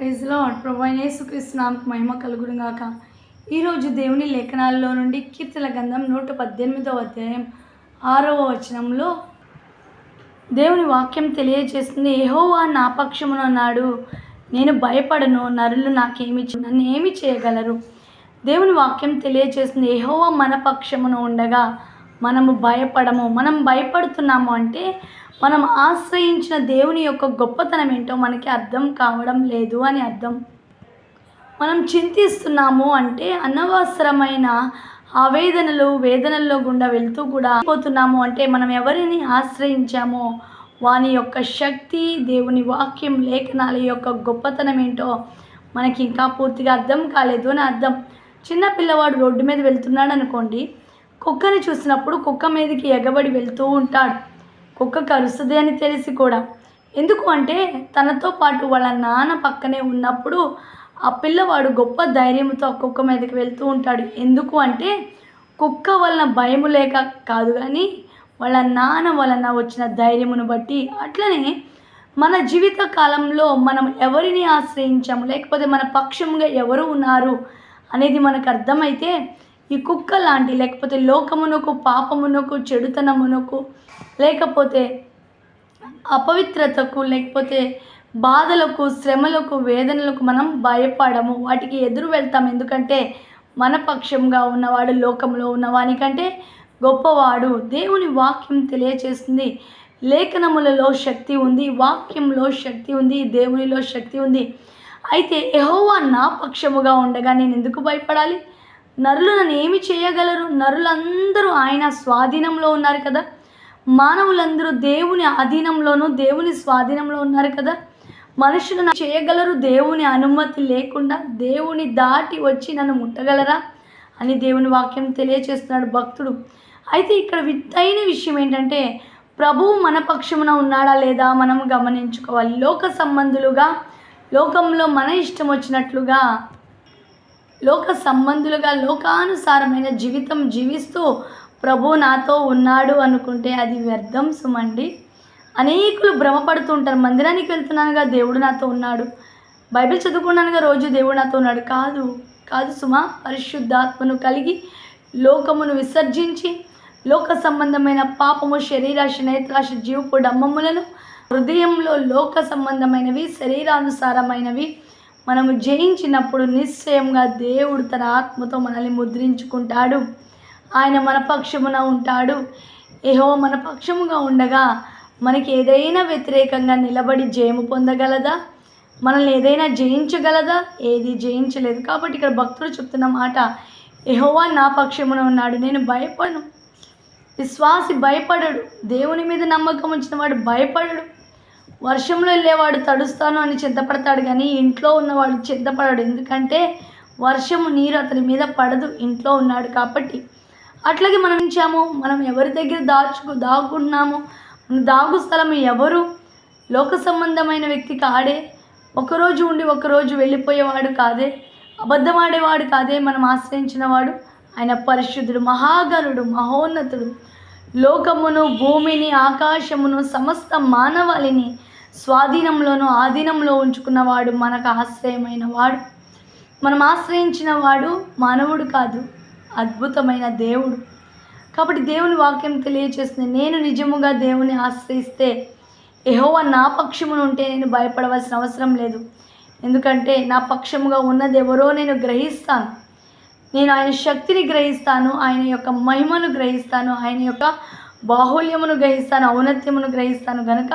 Praise lord ప్రభు అయిన మహిమ కలుగునుగాక. ఈరోజు దేవుని లేఖనాల్లో నుండి కీర్తన గంధం నూట పద్దెనిమిదవ అధ్యాయం ఆరవ వచనంలో దేవుని వాక్యం తెలియజేస్తుంది ఏహోవా నా పక్షమున ఉన్నాడు నేను భయపడను నరులు నాకేమి నన్ను ఏమి చేయగలరు? దేవుని వాక్యం తెలియజేస్తుంది ఏహోవా మన పక్షమున ఉండగా మనము భయపడము మనం భయపడుతున్నాము అంటే మనం ఆశ్రయించిన దేవుని యొక్క గొప్పతనం ఏంటో మనకి అర్థం కావడం లేదు అని అర్థం. మనం చింతిస్తున్నాము అంటే అనవసరమైన ఆవేదనలు వేదనల్లో గుండా వెళ్తూ కూడా పోతున్నాము అంటే మనం ఎవరిని ఆశ్రయించామో? వాని యొక్క శక్తి దేవుని వాక్యం లేఖనాల యొక్క గొప్పతనం ఏంటో మనకి ఇంకా పూర్తిగా అర్థం కాలేదు అని అర్థం. చిన్న పిల్లవాడు రోడ్డు మీద వెళ్తున్నాడు అనుకోండి కుక్కని చూసినప్పుడు కుక్క మీదకి ఎగబడి వెళ్తూ ఉంటాడు. కుక్క కరుస్తుంది అని తెలిసి కూడా. ఎందుకు అంటే తనతో పాటు వాళ్ళ నాన్న పక్కనే ఉన్నప్పుడు ఆ పిల్లవాడు గొప్ప ధైర్యంతో ఆ కుక్క మీదకి వెళ్తూ ఉంటాడు. ఎందుకు అంటే కుక్క వలన భయము లేక కాదు కానీ వాళ్ళ నాన్న వలన వచ్చిన ధైర్యమును బట్టి. అట్లనే మన జీవిత కాలంలో మనం ఎవరిని ఆశ్రయించాము? లేకపోతే మన పక్షంగా ఎవరు ఉన్నారు? అనేది మనకు అర్థమైతే ఈ కుక్క లాంటి లేకపోతే లోకమునకు పాపమునకు చెడుతనమునకు లేకపోతే అపవిత్రతకు లేకపోతే బాధలకు శ్రమలకు వేదనలకు మనం భయపడము. వాటికి ఎదురు వెళ్తాం. ఎందుకంటే మన పక్షంగా ఉన్నవాడు లోకంలో ఉన్నవానికంటే గొప్పవాడు. దేవుని వాక్యం తెలియచేస్తుంది. లేఖనములలో శక్తి ఉంది వాక్యంలో శక్తి ఉంది దేవునిలో శక్తి ఉంది. అయితే ఎహోవా నా పక్షముగా ఉండగా నేను ఎందుకు భయపడాలి? నరులు నన్ను ఏమి చేయగలరు? నరులందరూ ఆయన స్వాధీనంలో ఉన్నారు కదా. మానవులందరూ దేవుని అధీనంలోనూ దేవుని స్వాధీనంలో ఉన్నారు కదా. మనుషులు నన్ను చేయగలరు దేవుని అనుమతి లేకుండా దేవుని దాటి వచ్చి నన్ను ముట్టగలరా? అని దేవుని వాక్యం తెలియచేస్తున్నాడు భక్తుడు. అయితే ఇక్కడ విత్తైన విషయం ఏంటంటే ప్రభువు మన పక్షమున ఉన్నాడా లేదా మనం గమనించుకోవాలి. లోక సంబంధులుగా లోకంలో మన ఇష్టం వచ్చినట్లుగా లోక సంబంధులుగా లోకానుసారమైన జీవితం జీవిస్తూ ప్రభు నాతో ఉన్నాడు అనుకుంటే అది వ్యర్థం సుమండి. అనేకులు భ్రమపడుతూ ఉంటారు. మందిరానికి వెళ్తున్నానుగా దేవుడు నాతో ఉన్నాడు. బైబిల్ చదువుకున్నానుగా రోజు దేవుడు నాతో ఉన్నాడు. కాదు కాదు సుమా పరిశుద్ధాత్మను కలిగి లోకమును విసర్జించి లోక సంబంధమైన పాపము శరీరాశ నేత్రాశ జీవపు డమ్మములను హృదయంలో లోక సంబంధమైనవి శరీరానుసారమైనవి మనము జయించినప్పుడు నిశ్చయంగా దేవుడు తన ఆత్మతో మనల్ని ముద్రించుకుంటాడు. ఆయన మన పక్షమున ఉంటాడు. ఏహో మన పక్షముగా ఉండగా మనకి ఏదైనా వ్యతిరేకంగా నిలబడి జయము పొందగలదా? మనల్ని ఏదైనా జయించగలదా? ఏది జయించలేదు. కాబట్టి ఇక్కడ భక్తుడు చెప్తున్న మాట ఎహోవా నా పక్షమున ఉన్నాడు నేను భయపడను. విశ్వాసి భయపడడు. దేవుని మీద నమ్మకం ఉంచిన వాడు భయపడడు. వర్షంలో వెళ్ళేవాడు తడుస్తాను అని చింతపడతాడు కానీ ఇంట్లో ఉన్నవాడు చింతపడాడు ఎందుకంటే వర్షము నీరు అతని మీద పడదు ఇంట్లో ఉన్నాడు కాబట్టి. అట్లాగే మనం ఉంచాము మనం ఎవరి దగ్గర దాచుకు దాగుకున్నాము మన దాగు స్థలం ఎవరు? లోక సంబంధమైన వ్యక్తి కాడే ఒకరోజు ఉండి ఒకరోజు వెళ్ళిపోయేవాడు కాదే. అబద్ధమాడేవాడు కాదే మనం ఆశ్రయించిన వాడు ఆయన పరిశుద్ధుడు మహాగరుడు మహోన్నతుడు. లోకమును భూమిని ఆకాశమును సమస్త మానవాళిని స్వాధీనంలోను ఆధీనంలో ఉంచుకున్నవాడు మనకు ఆశ్రయమైన వాడు. మనం ఆశ్రయించిన వాడు మానవుడు కాదు అద్భుతమైన దేవుడు. కాబట్టి దేవుని వాక్యం తెలియచేస్తుంది నేను నిజముగా దేవుని ఆశ్రయిస్తే ఎహోవ నా పక్షమును ఉంటే నేను భయపడవలసిన అవసరం లేదు. ఎందుకంటే నా పక్షముగా ఉన్నది ఎవరో నేను గ్రహిస్తాను. నేను ఆయన శక్తిని గ్రహిస్తాను ఆయన యొక్క మహిమను గ్రహిస్తాను ఆయన యొక్క బాహుల్యమును గ్రహిస్తాను ఔన్నత్యమును గ్రహిస్తాను గనుక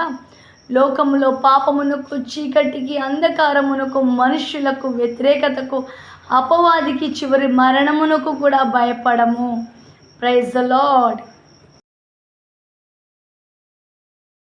లోకములో పాపమునకు చీకటికి అంధకారమునకు మనుష్యులకు వ్యతిరేకతకు అపవాదికి చివరి మరణమునకు కూడా భయపడము. Praise the lord